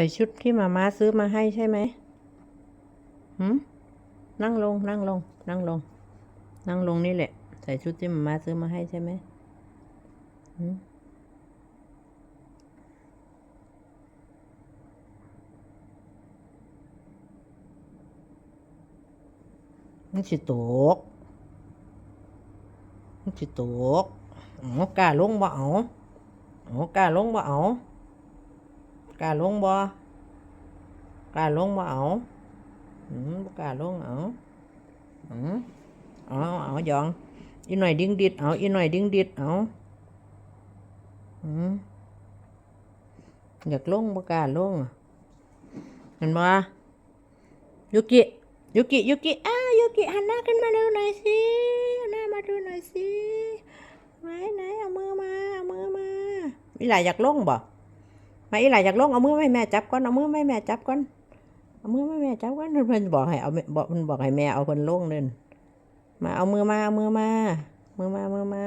ส่ชุดที่มาม่าซื้อมาให้ใช่ไหมหืมนั่งลง นั่งลง นั่งลง นั่งลงนี่แหละ ใส่ชุดที่มาม่าซื้อมาให้ใช่ไหมหืมมันสิตกมันสิตกอ๋อกล้าลงบ่เอาอ๋อกล้าลงบ่เอา กล้าลงบ่กล้าลงบ่เอาอืมกล้าลงเอาอืมเอาเอาหยองอีหน่อยดิ้งดิดเอาอีหน่อยดิ้งดิดเอาอืมอยากลงบ่กล้าลงอเห็นบ่ยุกิยุกิยุกิอ้ายุกิหันหน้าขึ้นมาดูหน่อยสิหันหน้ามาดูหน่อยสิไหนไหนเอามือมาเอามือมาอีหลาอยากลงบ่ มาอีหลายอยากลงเอามือไม่แม่จับก่อนเอามือไม่แม่จับก่อนเอามือไม่แม่จับก่อนเพิ่นบอกให้เอาบอกเพิ่นบอกให้แม่เอาเพิ่นลงเดินมาเอามือมาเอามือมามือมามือมา